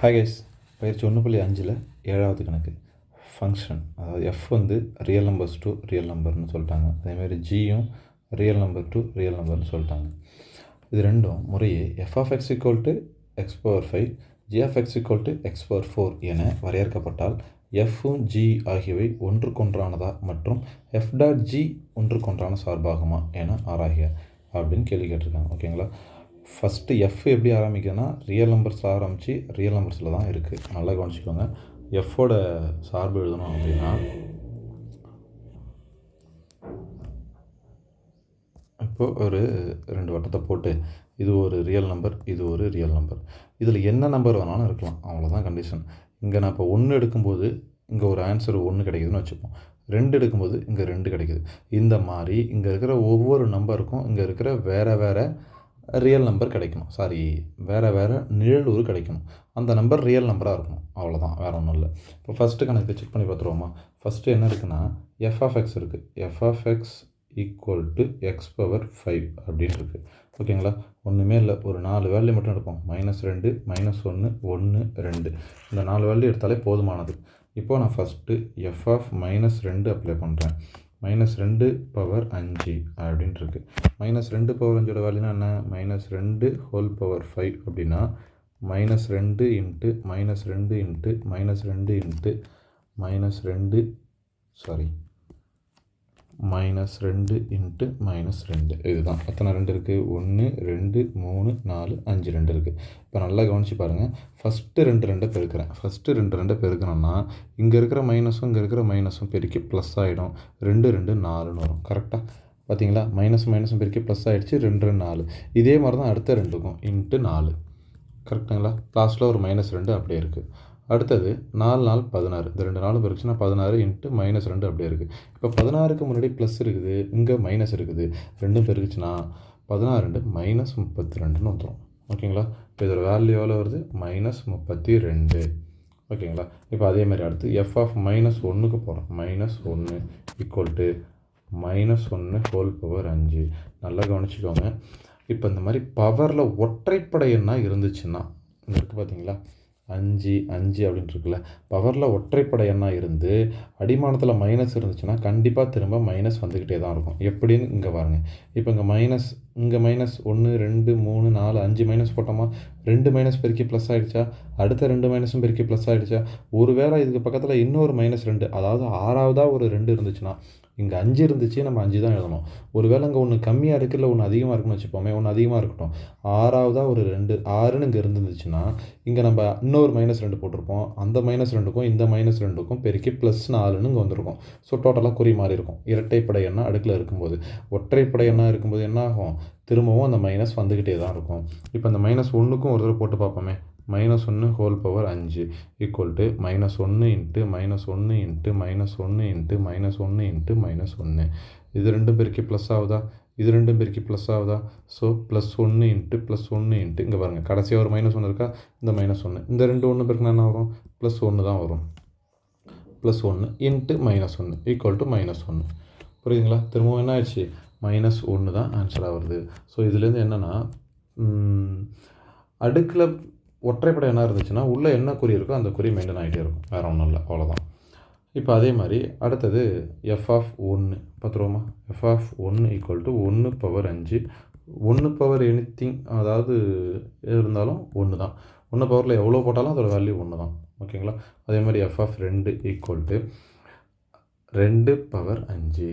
Hi guys பயிற்சி ஒன்று புள்ளி அஞ்சில் ஏழாவது கணக்கு. ஃபங்க்ஷன் அதாவது எஃப் வந்து ரியல் நம்பர்ஸ் டு ரியல் நம்பர்னு சொல்லிட்டாங்க. அதேமாதிரி ஜியும் ரியல் நம்பர் டூ ரியல் நம்பர்னு சொல்லிட்டாங்க. இது ரெண்டும் முறையே F of X equal to X power five G of X equal to X power four என வரையறுக்கப்பட்டால் எஃப்பும் ஜி ஆகியவை ஒன்றுக்கொன்றானதா மற்றும் எஃப் டாட் ஜி ஒன்றுக்கொன்றான சார்பாகுமா என ஆராய்க அப்படின்னு கேள்வி கேட்டிருக்காங்க. ஓகேங்களா ஃபஸ்ட்டு எஃப் எப்படி ஆரம்பிக்குதுன்னா ரியல் நம்பர்ஸில் ஆரம்பித்து ரியல் நம்பர்ஸில் தான் இருக்குது நல்லா கவனிச்சிக்கோங்க. எஃப்போட சார்பு எழுதணும் அப்படின்னா இப்போது ஒரு ரெண்டு வட்டத்தை போட்டு இது ஒரு ரியல் நம்பர் இது ஒரு ரியல் நம்பர் இதில் என்ன நம்பர் வேணாலும் இருக்கலாம். அவ்வளோதான் கண்டிஷன் இங்கே நான் இப்போ ஒன்று எடுக்கும்போது இங்கே ஒரு ஆன்சர் ஒன்று கிடைக்குதுன்னு வச்சுப்போம். ரெண்டு எடுக்கும்போது இங்கே ரெண்டு கிடைக்குது. இந்த மாதிரி இங்கே இருக்கிற ஒவ்வொரு நம்பருக்கும் இங்கே இருக்கிற வேறு வேறு ரியல் நம்பர் கிடைக்கணும். சாரி வேறு வேறு நிழலூர் கிடைக்கணும். அந்த நம்பர் ரியல் நம்பராக இருக்கணும். அவ்வளோதான் வேறு ஒன்றும் இல்லை. இப்போ ஃபஸ்ட்டு கணக்கு செக் பண்ணி பார்த்துருவோமா? ஃபஸ்ட்டு என்ன இருக்குன்னா எஃப் ஆஃப் எக்ஸ் இருக்குது F of X equal to X power five அப்படின்னு இருக்குது ஓகேங்களா? ஒன்றுமே இல்லை. ஒரு நாலு வேல்யூ மட்டும் எடுப்போம். மைனஸ் ரெண்டு மைனஸ் ஒன்று ஒன்று ரெண்டு. இந்த நாலு வேல்யூ எடுத்தாலே போதுமானது. இப்போது நான் ஃபஸ்ட்டு எஃப் ஆஃப் மைனஸ் ரெண்டு அப்ளை பண்ணுறேன் மைனஸ் ரெண்டு பவர் அஞ்சு அப்படின்ட்டு மைனஸ் ரெண்டு பவர் அஞ்சோட வேல்யூனா என்ன? மைனஸ் ரெண்டு ஹோல் பவர் ஃபைவ் அப்படின்னா மைனஸ் ரெண்டு இன்ட்டு மைனஸ் ரெண்டு இன்ட்டு மைனஸ் ரெண்டு இன்ட்டு மைனஸ் ரெண்டு சாரி மைனஸ் ரெண்டு இன்ட்டு மைனஸ் ரெண்டு. இதுதான். எத்தனை ரெண்டு இருக்குது ஒன்று ரெண்டு மூணு நாலு அஞ்சு ரெண்டு இருக்குது இப்போ நல்லா கவனித்து பாருங்கள் ஃபஸ்ட்டு ரெண்டு ரெண்டை பெருக்கிறேன். ஃபஸ்ட்டு ரெண்டு ரெண்டை பெருக்கணும்னா இங்கே இருக்கிற மைனஸும் இங்கே இருக்கிற மைனஸும் பெருக்கி ப்ளஸ் ஆகிடும் ரெண்டு ரெண்டு நாலுன்னு வரும். கரெக்டாக பார்த்தீங்களா மைனஸ் மைனஸும் பெருக்கி ப்ளஸ் ஆகிடுச்சு ரெண்டு ரெண்டு நாலு. இதே மாதிரி தான் அடுத்த ரெண்டுக்கும். இன்ட்டு நாலு. கரெக்டுங்களா லாஸ்ட்டில் ஒரு மைனஸ் ரெண்டு அப்படியே இருக்குது அடுத்தது நாலு நாள் பதினாறு. இந்த ரெண்டு நாள் பெருச்சுன்னா பதினாறு இன்ட்டு மைனஸ் ரெண்டு அப்படியே இருக்குது இப்போ பதினாறுக்கு முன்னாடி ப்ளஸ் இருக்குது இங்கே மைனஸ் இருக்குது. ரெண்டும் பெருக்குச்சுன்னா பதினாறு ரெண்டு மைனஸ் முப்பத்தி ரெண்டுன்னு வந்துடும் ஓகேங்களா? இப்போ இதோட வேல்யூ எவ்வளோ வருது? மைனஸ் முப்பத்தி ரெண்டு ஓகேங்களா? இப்போ அதே மாதிரி அடுத்து எஃப் ஆஃப் மைனஸ் ஒன்றுக்கு போகிறோம் மைனஸ் ஒன்று ஈக்குவல் டு மைனஸ் ஒன்று ஹோல் பவர் அஞ்சு. நல்லா கவனிச்சிக்கோங்க. இப்போ இந்த மாதிரி பவரில் ஒற்றைப்படை என்ன இருந்துச்சுன்னா இங்கே இருக்குது பார்த்தீங்களா? அஞ்சு அஞ்சு அப்படின்ட்டு இருக்குல்ல. பவரில் ஒற்றைப்படை எண்ணாக இருந்து அடிமானத்தில் மைனஸ் இருந்துச்சுன்னா கண்டிப்பாக திரும்ப மைனஸ் வந்துக்கிட்டே தான் இருக்கும். எப்படின்னு இங்கே பாருங்கள் இப்போ இங்கே மைனஸ் இங்கே மைனஸ் ஒன்று ரெண்டு மூணு நாலு அஞ்சு மைனஸ் போட்டோமா ரெண்டு மைனஸ் பெருக்கி ப்ளஸ் ஆகிடுச்சா அடுத்த ரெண்டு மைனஸும் பெருக்கி ப்ளஸ் ஆகிடுச்சா ஒருவேளை இதுக்கு பக்கத்தில் இன்னொரு மைனஸ் ரெண்டு அதாவது ஆறாவதாக ஒரு ரெண்டு இருந்துச்சுன்னா இங்கே அஞ்சு இருந்துச்சு நம்ம அஞ்சு தான் எழுதணும். ஒருவேளை இங்கே ஒன்று கம்மியாக இருக்குது இல்லை ஒன்று அதிகமாக இருக்குன்னு வச்சுப்போமே ஒன்று அதிகமாக இருக்கட்டும். ஆறாவதாக ஒரு ரெண்டு ஆறுன்னு இங்கே இருந்துச்சுன்னா இங்கே நம்ம இன்னொரு மைனஸ் ரெண்டு போட்டிருப்போம். அந்த மைனஸ் ரெண்டுக்கும் இந்த மைனஸ் ரெண்டுக்கும் பெருக்கி ப்ளஸ் நாலுன்னு இங்கே வந்திருக்கும். ஸோ டோட்டலாக குறி மாறி இருக்கும். இரட்டைப்படை எண்ணாக அடுக்கில் இருக்கும்போது. ஒற்றைப்படை எண்ணாக இருக்கும்போது என்ன ஆகும்? திரும்பவும் அந்த மைனஸ் வந்துக்கிட்டே தான் இருக்கும். இப்போ அந்த மைனஸ் ஒன்றுக்கும் ஒரு தடவை போட்டு பார்ப்போமே. மைனஸ் ஒன்று ஹோல் பவர் அஞ்சு ஈக்குவல் டு மைனஸ் ஒன்று இன்ட்டு மைனஸ் ஒன்று இன்ட்டு மைனஸ் ஒன்று இன்ட்டு மைனஸ் ஒன்று இன்ட்டு மைனஸ் ஒன்று இது ரெண்டும் பெருக்கி ப்ளஸ் ஆகுதா? இது ரெண்டும் பெருக்கி ப்ளஸ் ஆகுதா? ஸோ ப்ளஸ் ஒன்று இன்ட்டு ப்ளஸ் ஒன்று இன்ட்டு இங்கே பாருங்கள் கடைசியாக ஒரு மைனஸ் ஒன்று இருக்கா? இந்த மைனஸ் ஒன்று இந்த ரெண்டு ஒன்று பெருக்கினா என்ன வரும்? ப்ளஸ் ஒன்று தான் வரும். ப்ளஸ் ஒன்று இன்ட்டு மைனஸ் ஒன்று ஈக்குவல் டு மைனஸ் ஒன்று புரியுதுங்களா? திரும்பவும் என்ன ஆயிடுச்சு? மைனஸ் ஒன்று தான் ஆன்சராக வருது. ஸோ இதுலேருந்து என்னென்னா அடுக்கில் ஒற்றைப்படை என்ன இருந்துச்சுன்னா உள்ளே என்ன குறி இருக்கோ அந்த குறி மெயின்டைன் ஆகிட்டே இருக்கும். வேறு ஒன்றும் இல்லை அவ்வளோதான் இப்போ அதே மாதிரி அடுத்தது எஃப் ஆஃப் ஒன்று பார்த்துருவோமா? எஃப் ஆஃப் ஒன்று ஈக்குவல் டு ஒன்று பவர் அஞ்சு. ஒன்று பவர் எனி திங் அதாவது இருந்தாலும் ஒன்று தான். ஒன்று பவரில் எவ்வளோ போட்டாலும் அதோட வேல்யூ ஒன்று தான். ஓகேங்களா அதே மாதிரி எஃப் ஆஃப் ரெண்டு ஈக்குவல் டு ரெண்டு பவர் அஞ்சு.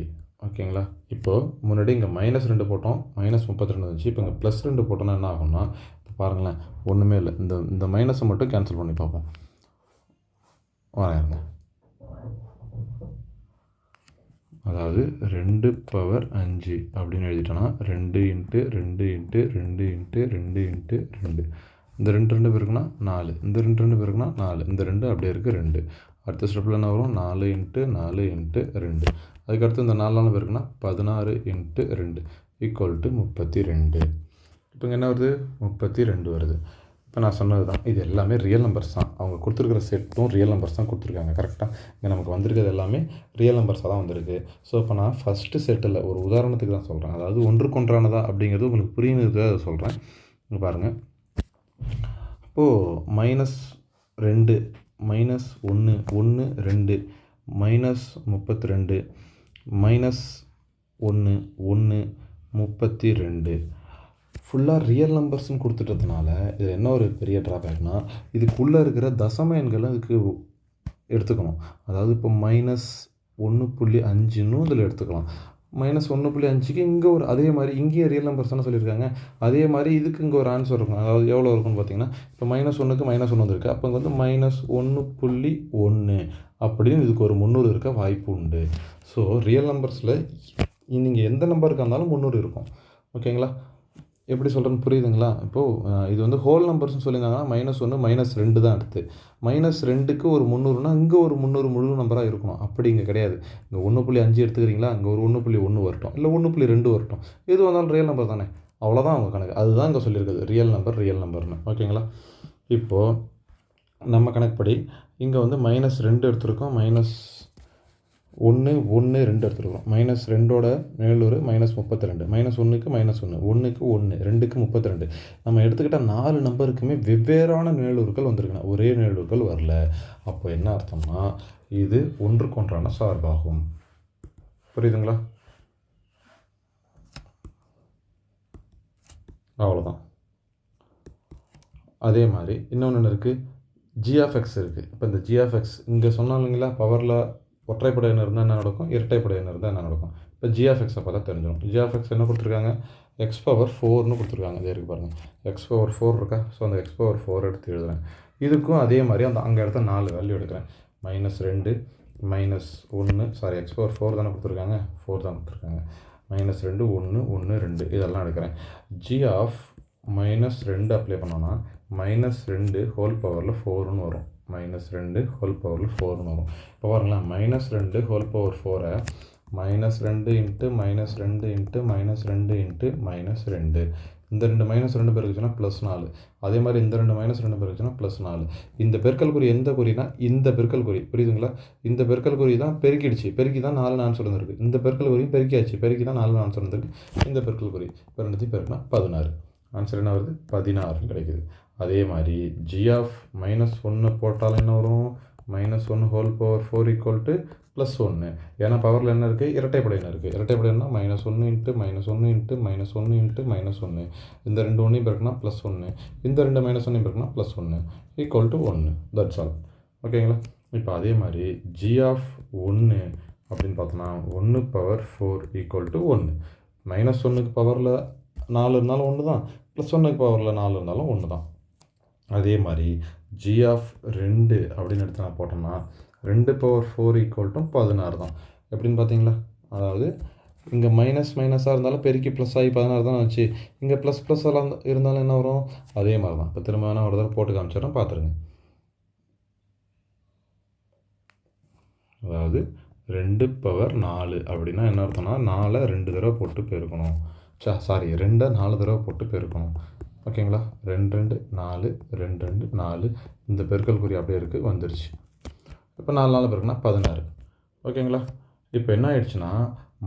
ஓகேங்களா இப்போது முன்னாடி இங்கே மைனஸ் ரெண்டு போட்டோம் மைனஸ் முப்பத்தி ரெண்டு இருந்துச்சு. இப்போ இங்கே ப்ளஸ் ரெண்டு போட்டோன்னா என்ன ஆகும்னா பாருங்களேன் ஒன்றுமே இல்லை. இந்த இந்த மைனஸை மட்டும் கேன்சல் பண்ணி பார்ப்போம். வரையாருங்க அதாவது ரெண்டு பவர் அஞ்சு அப்படின்னு எழுதிட்டோன்னா ரெண்டு இன்ட்டு ரெண்டு இன்ட்டு ரெண்டு இன்ட்டு ரெண்டு இன்ட்டு ரெண்டு. இந்த ரெண்டு ரெண்டு பேருக்குன்னா நாலு. இந்த ரெண்டு ரெண்டு பேருக்குன்னா நாலு. இந்த ரெண்டு அப்படியே இருக்குது ரெண்டு. அடுத்த ஸ்டெப்பில் என்ன வரும்? நாலு இன்ட்டு நாலு இன்ட்டு ரெண்டு. அதுக்கடுத்து இந்த நாலு நாலு பேருக்குன்னா பதினாறு இன்ட்டு ரெண்டு. ஈக்குவல் டு முப்பத்தி ரெண்டு. இப்போ இங்கே என்ன வருது? முப்பத்தி ரெண்டு வருது. இப்போ நான் சொன்னது தான் இது எல்லாமே ரியல் நம்பர்ஸ் தான். அவங்க கொடுத்துருக்குற செட்டும் ரியல் நம்பர்ஸ் தான் கொடுத்துருக்காங்க. கரெக்டாக இங்கே நமக்கு வந்திருக்கிறது எல்லாமே ரியல் நம்பர்ஸாக தான் வந்திருக்கு. ஸோ இப்போ நான் ஃபஸ்ட்டு செட்டில் ஒரு உதாரணத்துக்கு தான் சொல்கிறேன் அதாவது ஒன்றுக்கொன்றானதா அப்படிங்கிறது உங்களுக்கு புரியுது அதை சொல்கிறேன் இங்கே பாருங்கள் இப்போது மைனஸ் ரெண்டு மைனஸ் ஒன்று ஒன்று ரெண்டு மைனஸ் முப்பத்தி ரெண்டு மைனஸ் ஒன்று ஒன்று முப்பத்தி ரெண்டு ஃபுல்லாக ரியல் நம்பர்ஸ்னு கொடுத்துட்டதுனால இது என்ன ஒரு பெரிய ட்ராபேக்னால் இதுக்குள்ளே இருக்கிற தசம எண்களை இதுக்கு எடுத்துக்கணும். அதாவது இப்போ மைனஸ் ஒன்று புள்ளி அஞ்சுன்னு இதில் எடுத்துக்கலாம். மைனஸ் ஒன்று புள்ளி அஞ்சுக்கு இங்கே ஒரு அதே மாதிரி இங்கேயே ரியல் நம்பர்ஸ் தானே சொல்லியிருக்காங்க. அதே மாதிரி இதுக்கு இங்கே ஒரு ஆன்சர் இருக்கும். அதாவது எவ்வளோ இருக்கும்னு பார்த்தீங்கன்னா இப்போ மைனஸ் ஒன்றுக்கு மைனஸ் ஒன்று வந்திருக்கு. அப்போ இங்கே வந்து மைனஸ் ஒன்று புள்ளி ஒன்று அப்படின்னு இதுக்கு ஒரு முந்நூறு இருக்க வாய்ப்பு உண்டு. ஸோ ரியல் நம்பர்ஸில் நீங்கள் எந்த நம்பருக்கு இருந்தாலும் முந்நூறு இருக்கும். ஓகேங்களா எப்படி சொல்கிறேன்னு புரியுதுங்களா? இப்போது இது வந்து ஹோல் நம்பர்ஸ்னு சொல்லியிருந்தாங்கன்னா மைனஸ் ஒன்று மைனஸ் ரெண்டு தான் அடுத்து. மைனஸ் ரெண்டுக்கு ஒரு முந்நூறுனா இங்கே ஒரு முந்நூறு முழு நம்பராக இருக்கணும். அப்படி இங்கே கிடையாது. இங்கே ஒன்று புள்ளி அஞ்சு எடுத்துக்கிறீங்களா? அங்கே ஒரு ஒன்று புள்ளி ஒன்று வரட்டும். இல்லை ஒன்று புள்ளி ரெண்டு வரட்டும். எது வந்தாலும் ரியல் நம்பர் தானே. அவ்வளோதான் அவங்க கணக்கு. அதுதான் இங்கே சொல்லியிருக்குது. ரியல் நம்பர் ரியல் நம்பர்னு ஓகேங்களா? இப்போது நம்ம கணக்குப்படி இங்கே வந்து மைனஸ் ரெண்டு எடுத்திருக்கோம். மைனஸ் ஒன்று ஒன்று ரெண்டு எடுத்துருக்கோம் மைனஸ் ரெண்டோட மேலூர் மைனஸ் முப்பத்தி ரெண்டு மைனஸ் ஒன்றுக்கு மைனஸ் ஒன்று. ஒன்றுக்கு ஒன்று ரெண்டுக்கு முப்பத்தி ரெண்டு நம்ம எடுத்துக்கிட்ட நாலு நம்பருக்குமே வெவ்வேறான மேலூர்கள் வந்திருக்குண்ணா. ஒரே மேலூர்கள் வரல. அப்போ என்ன அர்த்தம்னா இது ஒன்றுக்கொன்றான சார்பாகும். புரியுதுங்களா? அவ்வளோதான். அதே மாதிரி இன்னொன்று இருக்குது ஜிஎஃப்எக்ஸ் இருக்குது இப்போ இந்த ஜிஎஃப்எக்ஸ் இங்கே சொன்னாலுங்களா பவரில் ஒற்றைப்படையினர் இருந்தால் என்ன நடக்கும்? இரட்டைப்படையினர் இருந்தால் என்ன நடக்கும்? இப்போ ஜிஎஃப்எக்ஸை பார்த்தா தெரிஞ்சிடும். ஜிஎஃப்எக்ஸ் என்ன கொடுத்துருக்காங்க? எக்ஸ் பவர் ஃபோர்னு கொடுத்துருக்காங்க. இதே இருக்கு பாருங்கள் எக்ஸ் பவர் ஃபோர் இருக்கா? ஸோ அந்த எக்ஸ் பவர் ஃபோர் எடுத்து எழுதுகிறேன் இதுக்கும் அதே மாதிரி அந்த அங்கே இடத்த நாலு வேல்யூ எடுக்கிறேன். மைனஸ் ரெண்டு மைனஸ் ஒன்று சாரி எக்ஸ் பவர் ஃபோர் தானே கொடுத்துருக்காங்க? ஃபோர் தான் கொடுத்துருக்காங்க. மைனஸ் ரெண்டு ஒன்று ஒன்று ரெண்டு இதெல்லாம் எடுக்கிறேன். ஜி ஆஃப் மைனஸ் ரெண்டு அப்ளை பண்ணோன்னா மைனஸ் ரெண்டு ஹோல் பவரில் ஃபோர்னு வரும். மைனஸ் ரெண்டு ஹோல் பவரில் ஃபோர்னு வரும். இப்போ பாருங்களேன் மைனஸ் ரெண்டு ஹோல் பவர் ஃபோரை மைனஸ் ரெண்டு இன்ட்டு மைனஸ் ரெண்டு இன்ட்டு மைனஸ் ரெண்டு இன்ட்டு மைனஸ் ரெண்டு. இந்த ரெண்டு மைனஸ் ரெண்டு பெருக்குச்சுன்னா ப்ளஸ் நாலு. அதே மாதிரி இந்த ரெண்டு மைனஸ் ரெண்டு பெருக்குச்சுன்னா ப்ளஸ் நாலு. இந்த பெருக்கல் குறி எந்த குறினா இந்த பெருக்கல் குறி. புரியுதுங்களா? இந்த பெருக்கல் குறி தான் பெருக்கிடுச்சு. பெருக்கி தான் நாலு நான் வந்திருக்கு இந்த பெருக்கல் குறியும் பெருக்கியாச்சு. பெருக்கி தான் நாலு நான் வந்திருக்கு இந்த பெருக்கல் குறி. இப்போ ரெண்டுத்தையும் பெருக்கினா பதினாறு. ஆன்சர் என்ன வருது? பதினாறு கிடைக்குது. அதே மாதிரி ஜி ஆஃப் மைனஸ் ஒன்று போட்டாலும் என்ன வரும்? Minus one whole power four equal to plus ஒன்று ஏன்னா பவரில் என்ன இருக்குது இரட்டைப்படை என்ன இருக்குது இரட்டைப்படைனா மைனஸ் ஒன்று இன்ட்டு மைனஸ் ஒன்று இன்ட்டு மைனஸ் ஒன்று இன்ட்டு மைனஸ் ஒன்று இந்த ரெண்டு ஒன்றையும் பிறக்குனா ப்ளஸ் ஒன்று இந்த ரெண்டு மைனஸ் ஒன்றையும் பிறக்குனா ப்ளஸ் ஒன்று ஈக்குவல் டு ஒன்று தட்ஸ் ஆல் ஓகேங்களா இப்போ அதே மாதிரி ஜி ஆஃப் ஒன்று அப்படின்னு பார்த்தோன்னா ஒன்று பவர் ஃபோர் ஈக்குவல் டு ஒன்று மைனஸ் ஒன்றுக்கு பவரில் நாலு இருந்தாலும் ஒன்று தான் ப்ளஸ் ஒன்றுக்கு பவரில் நாலு இருந்தாலும் ஒன்று தான் அதே மாதிரி ஜி ஆஃப் ரெண்டு அப்படின்னு எடுத்து நான் போட்டோம்னா ரெண்டு பவர் ஃபோர் ஈக்குவல் டு பதினாறு தான். எப்படின்னு பார்த்தீங்களா? அதாவது இங்கே மைனஸ் மைனஸாக இருந்தாலும் பெருக்கி ப்ளஸ் ஆகி பதினாறு தான் வச்சு இங்கே ப்ளஸ் ப்ளஸ் எல்லாம் இருந்தாலும் என்ன வரும்? அதே மாதிரி தான். இப்போ திரும்ப வேணால் ஒரு தடவை போட்டு காமிச்சிடறேன் பார்த்துருங்க. அதாவது ரெண்டு பவர் நாலு அப்படின்னா என்ன அர்த்தம்னா நாலை ரெண்டு தடவை போட்டு பெருக்கணும். சா சாரி ரெண்டை நாலு தடவை போட்டு பெருக்கணும். ஓகேங்களா? ரெண்டு ரெண்டு நாலு ரெண்டு ரெண்டு நாலு. இந்த பெருக்கல் குறி அப்படியே இருக்குது வந்துருச்சு. இப்போ நாலு நாலு பெருக்குனா பதினாறு. ஓகேங்களா? இப்போ என்ன ஆயிடுச்சுன்னா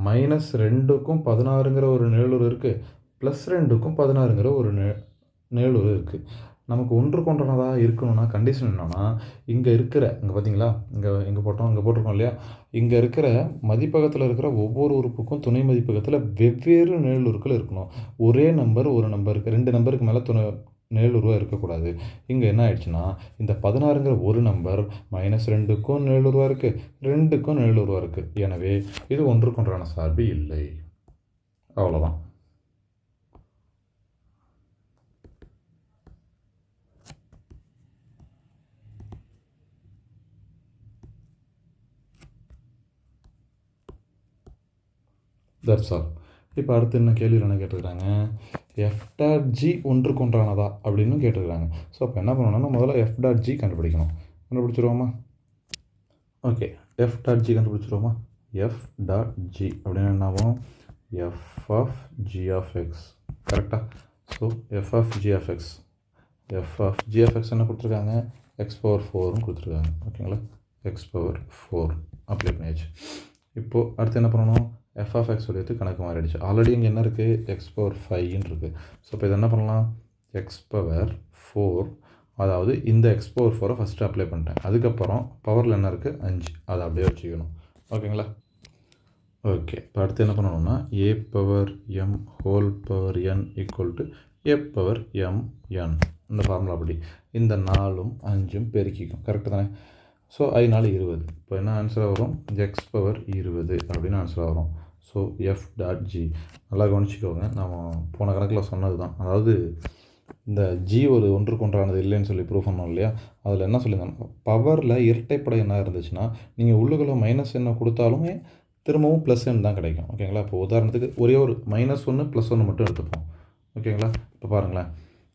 மைனஸ் ரெண்டுக்கும் பதினாறுங்கிற ஒரு நிழலூர் இருக்குது ப்ளஸ் ரெண்டுக்கும் பதினாறுங்கிற ஒரு நே நேலூர் இருக்குது நமக்கு ஒன்று கொண்டனதாக இருக்கணும்னா கண்டிஷன் என்னென்னா இங்கே இருக்கிற இங்கே பார்த்தீங்களா இங்கே இங்கே போட்டோம் இங்கே போட்டிருக்கோம் இல்லையா? இங்கே இருக்கிற மதிப்பகத்தில் இருக்கிற ஒவ்வொரு உறுப்புக்கும் துணை மதிப்பகத்தில் வெவ்வேறு நிழலுருக்கள் இருக்கணும். ஒரே நம்பர் ஒரு நம்பருக்கு ரெண்டு நம்பருக்கு மேலே துணை நிழலுருவாக இருக்கக்கூடாது. இங்கே என்ன ஆயிடுச்சுன்னா இந்த பதினாறுங்கிற ஒரு நம்பர் மைனஸ் ரெண்டுக்கும் நிழலுருவா இருக்குது ரெண்டுக்கும் நிழலுருவா இருக்குது எனவே இது ஒன்றுக்கொன்றான சார்பு இல்லை. அவ்வளோதான் தட்ஸ் ஆல் இப்போ அடுத்து என்ன கேள்வி என்ன கேட்டிருக்காங்க? எஃப் டாட் ஜி ஒன்றுக்கு ஒன்றானதா அப்படின்னு கேட்டிருக்காங்க. ஸோ அப்போ என்ன பண்ணணும்னா முதல்ல எஃப் டாட் ஜி கண்டுபிடிக்கணும். கண்டுபிடிச்சிருவோமா? ஓகே எஃப் டாட் ஜி கண்டுபிடிச்சிருவோமா? எஃப் டாட் ஜி அப்படின்னு என்ன ஆகும் F of G of X கரெக்டாக so F of G of X F of G of X என்ன கொடுத்துருக்காங்க? எக்ஸ் பவர் ஃபோர்னு கொடுத்துருக்காங்க. ஓகேங்களா எக்ஸ் பவர் ஃபோர் அப்ளை பண்ணியாச்சு. இப்போது அடுத்து என்ன பண்ணணும்? எஃப் ஆஃப் எக்ஸ் உடையது கணக்கு மாறிடுச்சு. ஆல்ரெடி இங்கே என்ன இருக்குது எக்ஸ் பவர் ஃபைன்னு இருக்குது ஸோ இப்போ இது என்ன பண்ணலாம்? எக்ஸ் பவர் ஃபோர் அதாவது இந்த எக்ஸ் பவர் ஃபோரை ஃபஸ்ட்டு அப்ளை பண்ணிட்டேன். அதுக்கப்புறம் பவரில் என்ன இருக்குது அஞ்சு. அதை அப்படியே வச்சுக்கணும். ஓகேங்களா? ஓகே இப்போ அடுத்து என்ன பண்ணணும்னா A power M whole power N equal to A power M N இந்த ஃபார்முலா அப்படி இந்த நாலும் அஞ்சும் பெருக்கிக்கும். கரெக்டு தானே? ஸோ ஐநாள் இருபது. இப்போ என்ன ஆன்சராக வரும்? எக்ஸ் பவர் இருபது அப்படின்னு ஆன்சராக வரும். ஸோ எஃப் டாட் ஜி நல்லா கவனிச்சிக்கோங்க. நம்ம போன கணக்கில் சொன்னது தான் அதாவது இந்த ஜி ஒரு ஒன்றுக்கு ஒன்றானது இல்லைன்னு சொல்லி ப்ரூவ் பண்ணோம் இல்லையா? அதில் என்ன சொல்லியிருந்தாங்க பவரில் இரட்டைப்படை என்ன இருந்துச்சுன்னா நீங்கள் உள்ளுக்குள்ளே மைனஸ் என்ன கொடுத்தாலுமே திரும்பவும் ப்ளஸ் என் தான் கிடைக்கும். ஓகேங்களா இப்போ உதாரணத்துக்கு ஒரே ஒரு மைனஸ் ஒன்று ப்ளஸ் ஒன்று மட்டும் எடுத்துப்போம். ஓகேங்களா இப்போ பாருங்களேன்.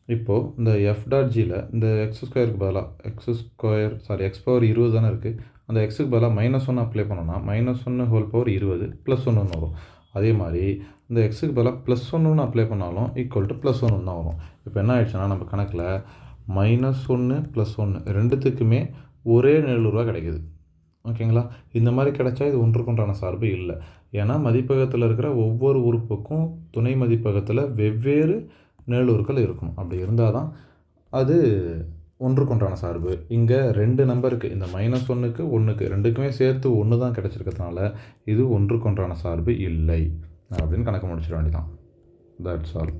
இப்போது இந்த எஃப் டாட் ஜியில் இந்த எக்ஸ் ஸ்கொயருக்கு பதிலாக X square sorry X power இருபது தானே இருக்குது அந்த எக்ஸுக்கு பதிலாக மைனஸ் ஒன்று அப்ளை பண்ணோன்னா மைனஸ் ஒன்று ஹோல் பவர் இருபது ப்ளஸ் ஒன்று வரும். அதே மாதிரி இந்த எக்ஸுக்கு பதிலாக ப்ளஸ் ஒன்று அப்ளை பண்ணாலும் ஈக்குவல் டு ப்ளஸ் ஒன்று தான் வரும். இப்போ என்ன ஆயிடுச்சுன்னா நம்ம கணக்கில் மைனஸ் ஒன்று ப்ளஸ் ஒன்று ரெண்டுத்துக்குமே ஒரே நிழலுருவா கிடைக்குது. ஓகேங்களா இந்த மாதிரி கிடைச்சா இது ஒன்றுக்குண்டான சார்பு இல்லை. ஏன்னா மதிப்பகத்தில் இருக்கிற ஒவ்வொரு உறுப்புக்கும் துணை மதிப்பகத்தில் வெவ்வேறு நிழலுருக்கள் இருக்கும். அப்படி இருந்தால் தான் அது ஒன்றுக்கொன்றான சார்பு. இங்கே ரெண்டு நம்பருக்கு இந்த மைனஸ் ஒன்றுக்கு ஒன்றுக்கு ரெண்டுக்குமே சேர்த்து ஒன்று தான் கிடச்சிருக்கிறதுனால இது ஒன்றுக்கொன்றான சார்பு இல்லை. அப்படின்னு கணக்கு முடிச்சிட வேண்டியதான் தட்ஸ் ஆல்